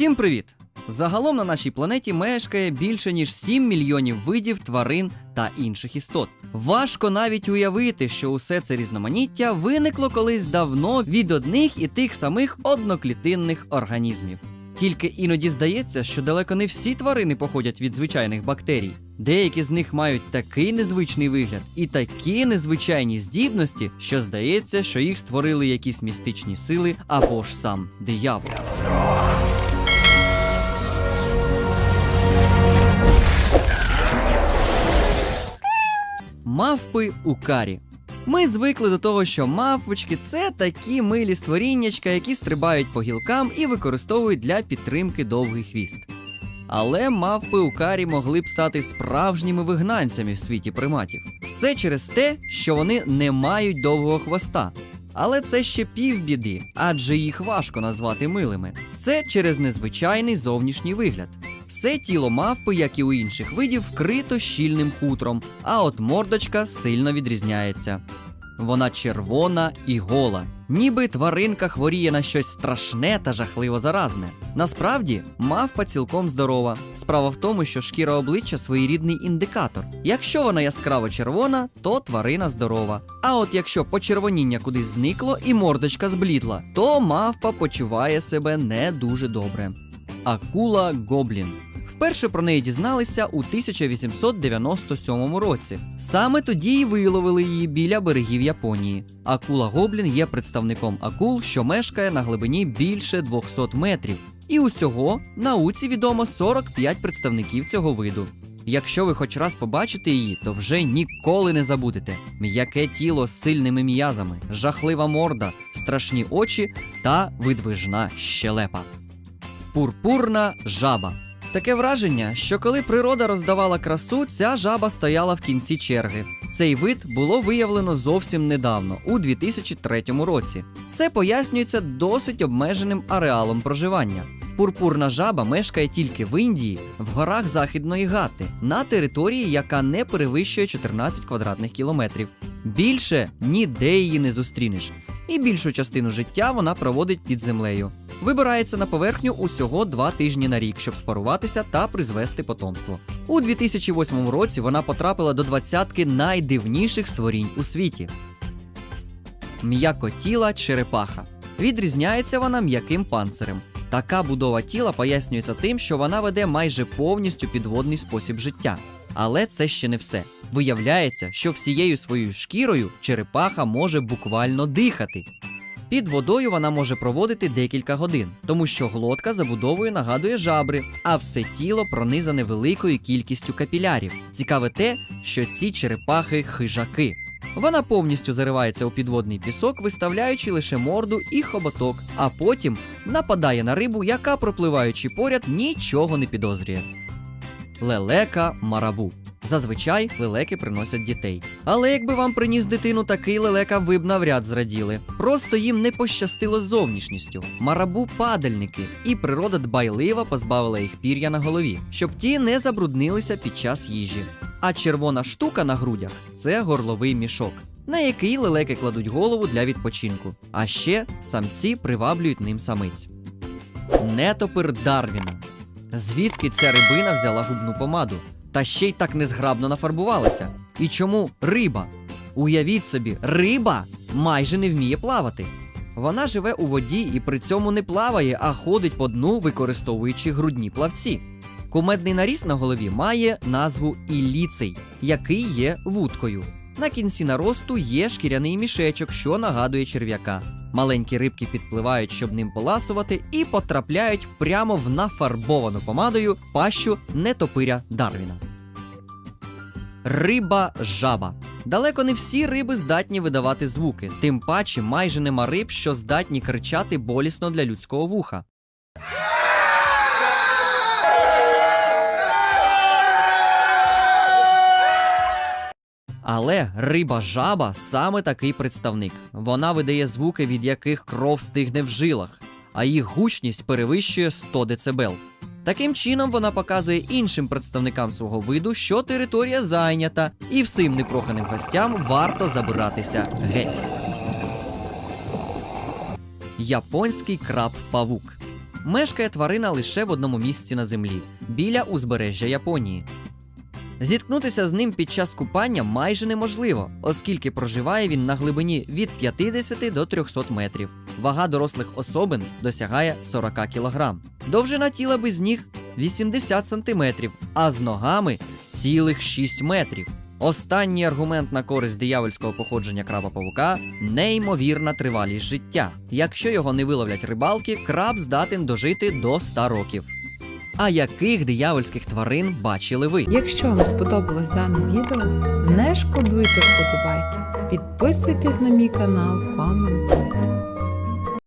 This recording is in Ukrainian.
Всім привіт! Загалом на нашій планеті мешкає більше ніж 7 мільйонів видів тварин та інших істот. Важко навіть уявити, що усе це різноманіття виникло колись давно від одних і тих самих одноклітинних організмів. Тільки іноді здається, що далеко не всі тварини походять від звичайних бактерій. Деякі з них мають такий незвичний вигляд і такі незвичайні здібності, що здається, що їх створили якісь містичні сили або ж сам диявол. Мавпи у карі. Ми звикли до того, що мавпочки це такі милі створіннячка, які стрибають по гілкам і використовують для підтримки довгий хвіст. Але мавпи у карі могли б стати справжніми вигнанцями в світі приматів. Все через те, що вони не мають довгого хвоста. Але це ще півбіди, адже їх важко назвати милими. Це через незвичайний зовнішній вигляд. Все тіло мавпи, як і у інших видів, вкрито щільним хутром, а от мордочка сильно відрізняється. Вона червона і гола, ніби тваринка хворіє на щось страшне та жахливо заразне. Насправді, мавпа цілком здорова. Справа в тому, що шкіра обличчя своєрідний індикатор. Якщо вона яскраво червона, то тварина здорова. А от якщо почервоніння кудись зникло і мордочка зблідла, то мавпа почуває себе не дуже добре. Акула Гоблін. Вперше про неї дізналися у 1897 році. Саме тоді й виловили її біля берегів Японії. Акула Гоблін є представником акул, що мешкає на глибині більше 200 метрів. І усього науці відомо 45 представників цього виду. Якщо ви хоч раз побачите її, то вже ніколи не забудете. М'яке тіло з сильними м'язами, жахлива морда, страшні очі та видвижна щелепа. Пурпурна жаба. Таке враження, що коли природа роздавала красу, ця жаба стояла в кінці черги. Цей вид було виявлено зовсім недавно, у 2003 році. Це пояснюється досить обмеженим ареалом проживання. Пурпурна жаба мешкає тільки в Індії, в горах Західної Гати, на території, яка не перевищує 14 квадратних кілометрів. Більше ніде її не зустрінеш, і більшу частину життя вона проводить під землею. Вибирається на поверхню усього два тижні на рік, щоб спаруватися та призвести потомство. У 2008 році вона потрапила до двадцятки найдивніших створінь у світі. М'якотіла черепаха. Відрізняється вона м'яким панцирем. Така будова тіла пояснюється тим, що вона веде майже повністю підводний спосіб життя. Але це ще не все. Виявляється, що всією своєю шкірою черепаха може буквально дихати. Під водою вона може проводити декілька годин, тому що глотка забудовою нагадує жабри, а все тіло пронизане великою кількістю капілярів. Цікаве те, що ці черепахи хижаки. Вона повністю заривається у підводний пісок, виставляючи лише морду і хоботок, а потім нападає на рибу, яка, пропливаючи поряд, нічого не підозрює. Лелека марабу. Зазвичай лелеки приносять дітей. Але якби вам приніс дитину такий лелека, ви б навряд зраділи. Просто їм не пощастило з зовнішністю. Марабу падальники, і природа дбайливо позбавила їх пір'я на голові, щоб ті не забруднилися під час їжі. А червона штука на грудях це горловий мішок, на який лелеки кладуть голову для відпочинку. А ще самці приваблюють ним самиць. Нетопир Дарвіна. Звідки ця рибина взяла губну помаду? Та ще й так незграбно нафарбувалася. І чому риба? Уявіть собі, риба майже не вміє плавати. Вона живе у воді і при цьому не плаває, а ходить по дну, використовуючи грудні плавці. Кумедний наріс на голові має назву іліцей, який є вудкою. На кінці наросту є шкіряний мішечок, що нагадує черв'яка. Маленькі рибки підпливають, щоб ним поласувати, і потрапляють прямо в нафарбовану помадою пащу нетопиря Дарвіна. Риба жаба. Далеко не всі риби здатні видавати звуки, тим паче майже нема риб, що здатні кричати болісно для людського вуха. Але риба жаба саме такий представник. Вона видає звуки, від яких кров стигне в жилах, а їх гучність перевищує 100 дБ. Таким чином вона показує іншим представникам свого виду, що територія зайнята, і всім непроханим гостям варто забиратися геть. Японський краб павук. Мешкає тварина лише в одному місці на землі біля узбережжя Японії. Зіткнутися з ним під час купання майже неможливо, оскільки проживає він на глибині від 50 до 300 метрів. Вага дорослих особин досягає 40 кг. Довжина тіла без ніг 80 см, а з ногами цілих 6 метрів. Останній аргумент на користь диявольського походження краба павука неймовірна тривалість життя. Якщо його не виловлять рибалки, краб здатен дожити до 100 років. А яких диявольських тварин бачили ви? Якщо вам сподобалось дане відео, не шкодуйте вподобайки. Підписуйтесь на мій канал, коментуйте.